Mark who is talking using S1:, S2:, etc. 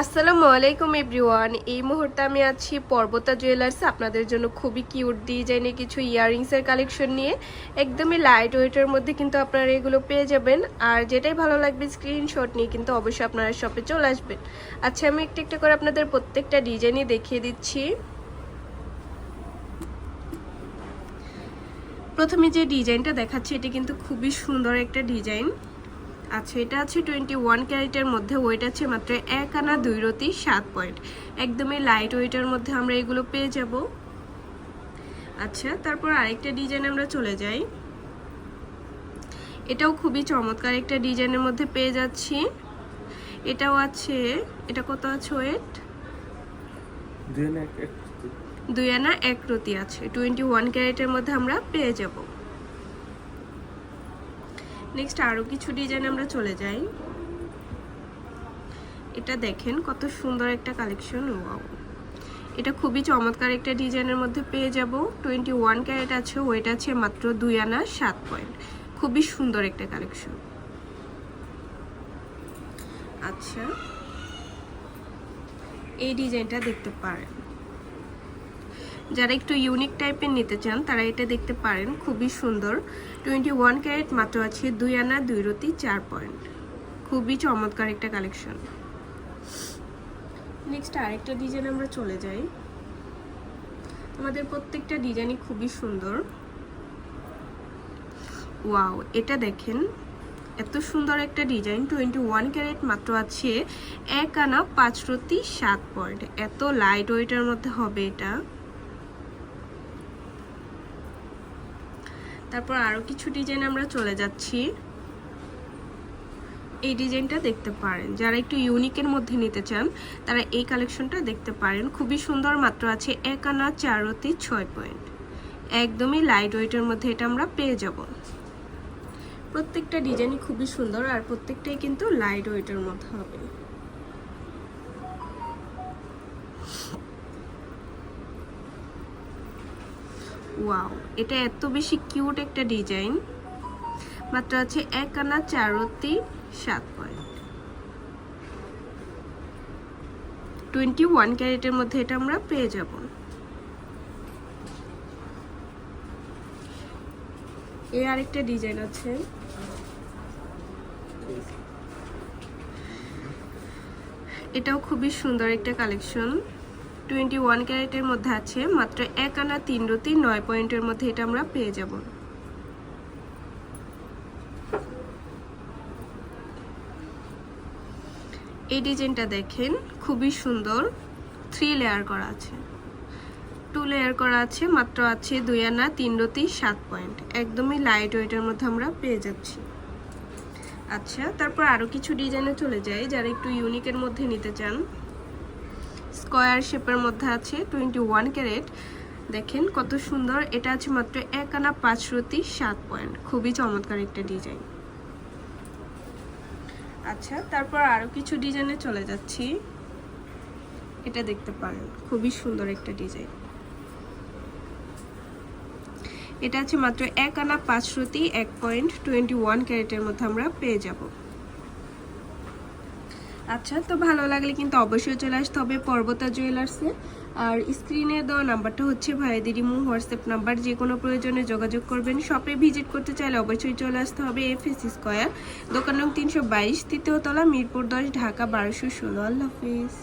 S1: আসসালামু আলাইকুম এভরিওয়ান। এই মুহূর্তে আমি আছি পর্বতা জুয়েলার্সে। আপনাদের জন্য খুবই কিউট ডিজাইনে কিছু ইয়াররিংসের কালেকশন নিয়ে। একদমই লাইট ওয়েটের মধ্যে কিন্তু আপনারা এগুলো পেয়ে যাবেন। আর যেটাই ভালো লাগবে স্ক্রিনশট নিয়ে কিন্তু অবশ্যই আপনারা শপে চলে আসবেন। আচ্ছা আমি একটা একটা করে আপনাদের প্রত্যেকটা ডিজাইনই দেখিয়ে দিচ্ছি। প্রথমে যে ডিজাইনটা দেখাচ্ছি, এটি কিন্তু খুবই সুন্দর একটা ডিজাইন। আচ্ছা এটা আছে টোয়েন্টি ওয়ান ক্যারেটের মধ্যে ওয়েট আছে মাত্র এক আনা দুই রতি সাত পয়েন্ট একদমই লাইট ওয়েটের মধ্যে আমরা এগুলো পেয়ে যাব। আচ্ছা তারপর আরেকটা ডিজাইন আমরা চলে যাই। এটাও খুবই চমৎকার একটা ডিজাইনের মধ্যে পেয়ে যাচ্ছি। এটাও আছে এটা কত আছে ওয়েট
S2: দুই
S1: আনা এক রতি। আছে। টোয়েন্টি ওয়ান ক্যারেটের মধ্যে আমরা পেয়ে যাব। নেক্সট আরও কিছু ডিজাইন আমরা চলে যাই। এটা দেখেন, কত সুন্দর একটা কালেকশন ওয়াও এটা খুবই চমৎকার একটা ডিজাইনের মধ্যে পেয়ে যাব। টোয়েন্টি ওয়ান ক্যারেট আছে ওয়েট আছে মাত্র দুই আনা সাত পয়েন্ট খুবই সুন্দর একটা কালেকশন আচ্ছা এই ডিজাইনটা দেখতে পারেন। যারা একটু ইউনিক টাইপের নিতে চান, তারা এটা দেখতে পারেন। খুবই সুন্দর। টোয়েন্টি ওয়ান ক্যারেট মাত্র আছে দুই আনা, দুই রতি, চার পয়েন্ট খুবই চমৎকার একটা কালেকশন নেক্সট আরেকটা ডিজাইন আমরা চলে যাই। আমাদের প্রত্যেকটা ডিজাইনই খুবই সুন্দর। ওয়াও এটা দেখেন। এত সুন্দর একটা ডিজাইন টোয়েন্টি ওয়ান ক্যারেট মাত্র আছে, এক আনা, পাঁচ রতি, সাত পয়েন্ট এত লাইট ওয়েটের মধ্যে হবে এটা। তারপর আরও কিছু ডিজাইন আমরা চলে যাচ্ছি। এই ডিজাইনটা দেখতে পারেন। যারা একটু ইউনিকের মধ্যে নিতে চান, তারা এই কালেকশনটা দেখতে পারেন। খুবই সুন্দর মাত্র আছে এক আনা চারতি, ছয় পয়েন্ট একদমই লাইট ওয়েটের মধ্যে এটা আমরা পেয়ে যাব। প্রত্যেকটা ডিজাইনই খুবই সুন্দর আর প্রত্যেকটাই কিন্তু লাইট ওয়েটের মধ্যে হবে। ওয়াও এটা এত বেশি কিউট একটা ডিজাইন মাত্র আছে এক আনা চারতি, সাত পয়েন্ট টোয়েন্টি ওয়ান ক্যারেটের মধ্যে এটা আমরা পেয়ে যাব। এর আরেকটা ডিজাইন আছে। এটাও খুবই সুন্দর একটা কালেকশন টোয়েন্টি ওয়ান ক্যারেটের মধ্যে আছে মাত্র এক আনা তিন রতি, নয় পয়েন্টের মধ্যে এটা আমরা পেয়ে যাব। এই ডিজাইনটা দেখেন, খুবই সুন্দর। থ্রি লেয়ার করা আছে। টু লেয়ার করা আছে, মাত্র আছে দুই আনা তিন রতি, সাত পয়েন্ট। একদমই লাইট ওয়েটের মধ্যে আমরা পেয়ে যাচ্ছি। আচ্ছা তারপর আরও কিছু ডিজাইনে চলে যাই, যারা একটু ইউনিকের মধ্যে নিতে চান। স্কোয়ার শেপের মধ্যে আছে টোয়েন্টি ওয়ান ক্যারেট। দেখেন কত সুন্দর, এটা আছে মাত্র এক আনা পাঁচ রতি সাত পয়েন্ট। খুবই চমৎকার একটা ডিজাইন। আচ্ছা তারপর আরও কিছু ডিজাইনে চলে যাচ্ছি। এটা দেখতে পারেন, খুবই সুন্দর একটা ডিজাইন। এটা আছে মাত্র এক আনা পাঁচ রতি, এক পয়েন্ট টোয়েন্টি ওয়ান ক্যারেটের মধ্যে আমরা পেয়ে যাব। আচ্ছা তো ভালো লাগলে কিন্তু অবশ্যই চলে আসতে হবে পর্বতা জুয়েলার্সে। আর স্ক্রিনে দেওয়া নাম্বারটা হচ্ছে ভাইদের মু, হোয়াটসঅ্যাপ নাম্বার, যে কোনো প্রয়োজনে যোগাযোগ করবেন। শপে ভিজিট করতে চাইলে অবশ্যই চলে আসতে হবে এফ এস স্কোয়ার, দোকান নং তিনশো বাইশ তৃতীয়তলা মিরপুর দশ, ঢাকা বারোশো ষোলো। আল্লাহ হাফিজ।